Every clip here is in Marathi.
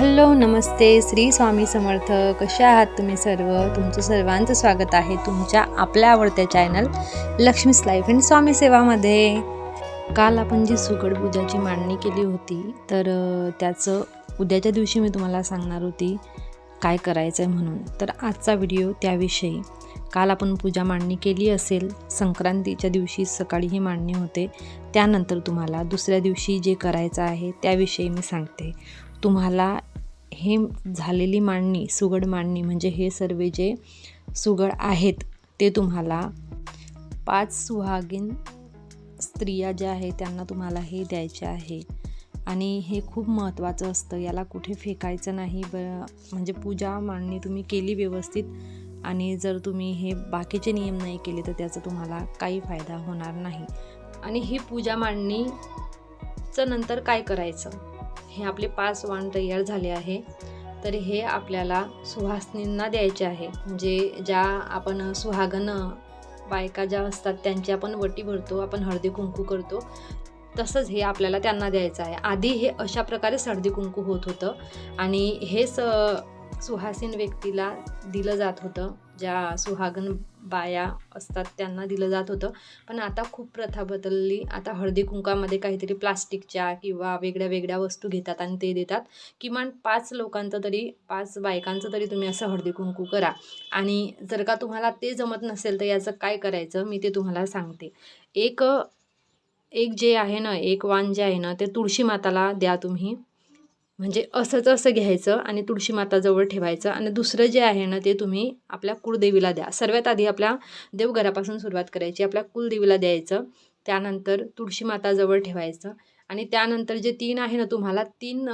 हॅलो नमस्ते. श्री स्वामी समर्थ. कसे आहात तुम्ही सर्व? तुमचं सर्वांचं स्वागत आहे तुमच्या आपल्या आवडत्या channel Laxmi's life and Swami सेवामध्ये. काल आपण जी सुगड पूजाची मांडणी केली होती तर त्याचं उद्याच्या दिवशी मी तुम्हाला सांगणार होती काय करायचं आहे म्हणून. तर आजचा व्हिडिओ त्याविषयी. काल आपण पूजा मांडणी केली असेल संक्रांतीच्या दिवशी सकाळी ही मांडणी होते. त्यानंतर तुम्हाला दुसऱ्या दिवशी जे करायचं आहे त्याविषयी मी सांगते. तुम्हाला हे झालेली मांडणी सुगड मांडणी म्हणजे हे सर्व जे सुगड आहेत ते तुम्हाला पाच सुहागीन स्त्रिया ज्या आहेत त्यांना तुम्हाला हे द्यायचे आहे. आणि हे खूप महत्त्वाचं असतं याला कुठे फेकायचं नाही ब म्हणजे पूजा मांडणी तुम्ही केली व्यवस्थित आणि जर तुम्ही हे बाकीचे नियम नाही केले तर त्याचा तुम्हाला काही फायदा होणार नाही. आणि ही पूजा मांडणीचं नंतर काय करायचं? हे आपले पाच वाण तयार झाले आहे. तर हे आपल्याला सुहासनींना द्यायचे आहे. म्हणजे ज्या आपण सुहागन बायका ज्या असतात त्यांची आपण वटी भरतो आपण हळदी कुंकू करतो तसंच हे आपल्याला त्यांना द्यायचं आहे. आधी हे अशा प्रकारे सर्दी कुंकू होत होतं आणि हेच अ, सुहासीन व्यक्तीला दिलं जात होतं ज्या सुहागन बाया असतात त्यांना दिलं जात होतं. पण आता खूप प्रथा बदलली. आता हळदी कुंकामध्ये काहीतरी प्लास्टिकच्या किंवा वेगळ्या वेगळ्या वस्तू घेतात आणि ते देतात. किमान पाच लोकांचं तरी पाच बायकांचं तरी तुम्ही असं हळदी कुंकू करा. आणि जर का तुम्हाला ते जमत नसेल तर याचं काय करायचं मी ते तुम्हाला सांगते. एक एक जे आहे ना एक वाण जे आहे ना ते तुळशी माताला द्या तुम्ही. म्हणजे असंच असं घ्यायचं आणि तुळशी माताजवळ ठेवायचं. आणि दुसरं जे आहे ना ते तुम्ही आपल्या कुळदेवीला द्या. सर्वात आधी आपल्या देवघरापासून सुरुवात करायची. आपल्या कुलदेवीला द्यायचं. त्यानंतर तुळशी माताजवळ ठेवायचं. आणि त्यानंतर जे तीन आहे ना तुम्हाला तीन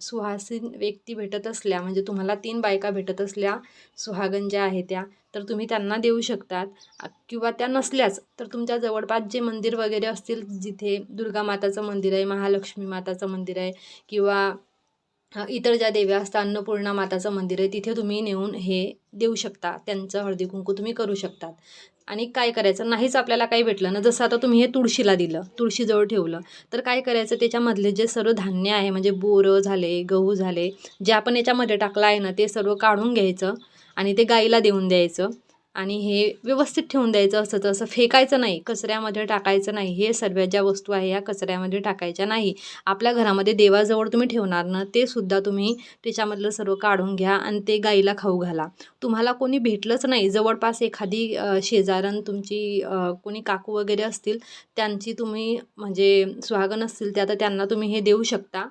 सुहासीन व्यक्ती भेटत असल्या म्हणजे तुम्हाला तीन बायका भेटत असल्या सुहागन ज्या आहे त्या तर तुम्ही त्यांना देऊ शकतात. किंवा त्या नसल्याच तर तुमच्या जवळपास जे मंदिर वगैरे असतील जिथे दुर्गा माताचं मंदिर आहे महालक्ष्मी माताचं मंदिर आहे किंवा इतर ज्या देव्या असतात अन्नपूर्णा माताचं मंदिर आहे तिथे तुम्ही नेऊन हे देऊ शकता. त्यांचं हळदी कुंकू तुम्ही करू शकतात. आणि काय करायचं? नाहीच आपल्याला काही भेटलं ना जसं आता तुम्ही हे तुळशीला दिलं तुळशीजवळ ठेवलं तर काय करायचं? त्याच्यामधले जे सर्व धान्य आहे म्हणजे बोरं झाले गहू झाले जे आपण याच्यामध्ये टाकलं आहे ना ते सर्व काढून घ्यायचं आणि ते गाईला देऊन द्यायचं. आणि हे व्यवस्थित ठेवून द्यायचं असं तसं फेकायचं नाही कचऱ्यामध्ये टाकायचं नाही. हे सर्व ज्या वस्तू आहे या कचऱ्यामध्ये टाकायच्या नाही. आपल्या घरामध्ये देवाजवळ तुम्ही ठेवणार ना ते सुद्धा तुम्ही त्याच्यामधलं सर्व काढून घ्या आणि ते गाईला खाऊ घाला. तुम्हाला कोणी भेटलंच नाही. जवळपास एखादी शेजारण तुमची कोणी काकू वगैरे असतील त्यांची तुम्ही म्हणजे सुहागन असतील त्या तर त्यांना तुम्ही हे देऊ शकता.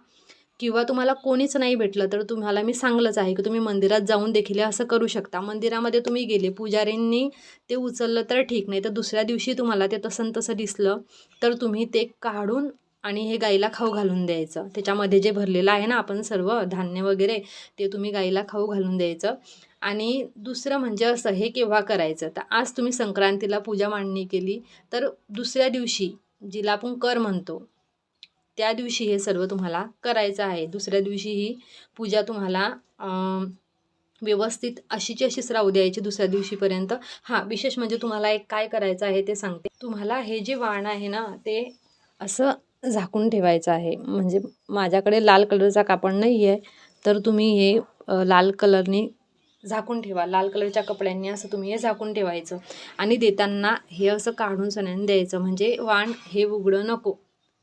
किंवा तुम्हाला कोणीच नाही भेटलं तर तुम्हाला मी सांगलंच आहे की तुम्ही मंदिरात जाऊन देखील असं करू शकता. मंदिरामध्ये तुम्ही गेले पुजाऱ्यांनी ते उचललं तर ठीक नाही तर दुसऱ्या दिवशी तुम्हाला ते तसं न तसं दिसलं तर तुम्ही ते काढून आणि हे गाईला खाऊ घालून द्यायचं. त्याच्यामध्ये जे भरलेलं आहे ना आपण सर्व धान्य वगैरे ते तुम्ही गाईला खाऊ घालून द्यायचं. आणि दुसरं म्हणजे असं हे केव्हा करायचं? तर आज तुम्ही संक्रांतीला पूजा मांडणी केली तर दुसऱ्या दिवशी जिला आपण कर म्हणतो त्या दिवशी हे सर्व तुम्हाला करायचं आहे. दुसऱ्या दिवशी ही पूजा तुम्हाला व्यवस्थित अशीची अशीच राहू द्यायची दुसऱ्या दिवशीपर्यंत. हां विशेष म्हणजे तुम्हाला एक काय करायचं आहे ते सांगते. तुम्हाला हे जे वाण आहे ना ते असं झाकून ठेवायचं आहे. म्हणजे माझ्याकडे लाल कलरचा कापड नाही आहे तर तुम्ही हे लाल कलरनी झाकून ठेवा. लाल कलरच्या कपड्यांनी असं तुम्ही हे झाकून ठेवायचं. आणि देताना हे असं काढून सण्याने द्यायचं. म्हणजे वाण हे उघडं नको.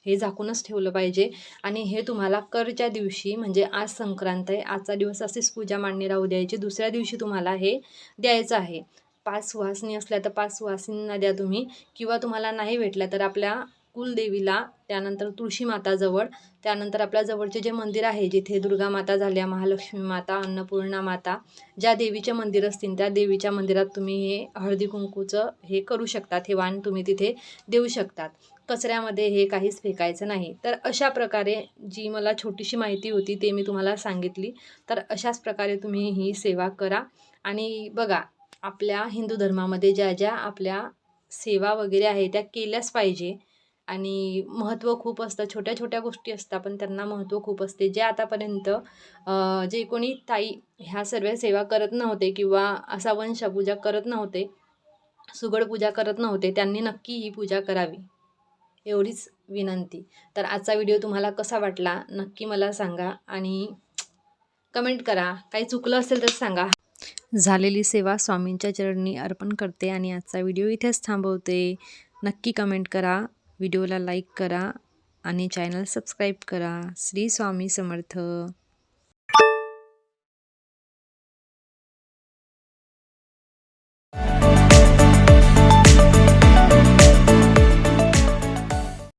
हे झाकूनच ठेवलं पाहिजे. आणि हे तुम्हाला करच्या दिवशी म्हणजे आज संक्रांत आहे आजचा दिवस असेच पूजा मांडणी राहू द्यायची. दुसऱ्या दिवशी तुम्हाला हे द्यायचं आहे. पाच सुहासिनी असल्या तर पाच सुहासिनींना द्या तुम्ही. किंवा तुम्हाला नाही भेटल्या तर आपल्या कुलदेवीला त्यानंतर तुळशी माताजवळ त्यानंतर आपल्या जवळचे जे मंदिर आहे जिथे दुर्गा माता झाल्या महालक्ष्मी माता अन्नपूर्णा माता ज्या देवीचे मंदिर असतील त्या देवीच्या मंदिरात तुम्ही हे हळदी कुंकूचं हे करू शकतात हे वाण तुम्ही तिथे देऊ शकतात. कचऱ्यामध्ये हे काहीच फेकायचं नाही. तर अशा प्रकारे जी मला छोटीशी माहिती होती ते मी तुम्हाला सांगितली. तर अशाच प्रकारे तुम्ही ही सेवा करा. आणि बघा आपल्या हिंदू धर्मामध्ये ज्या ज्या आपल्या सेवा वगैरे आहे त्या केल्याच पाहिजे. आणि महत्त्व खूप असतं. छोट्या छोट्या गोष्टी असतात पण त्यांना महत्त्व खूप असते. जे आतापर्यंत जे कोणी ताई ह्या सर्व सेवा करत नव्हते किंवा असा वंशपूजा करत नव्हते सुगड पूजा करत नव्हते त्यांनी नक्की ही पूजा करावी. एवढीच विनंती. तर आजचा व्हिडिओ तुम्हाला कसा वाटला नक्की मला सांगा आणि कमेंट करा. काही चुकलं असेल तर सांगा. झालेली सेवा स्वामींच्या चरणी अर्पण करते आणि आजचा व्हिडिओ इथेच थांबवते. नक्की कमेंट करा. व्हिडिओला लाईक करा आणि चॅनल सबस्क्राईब करा. श्री स्वामी समर्थ.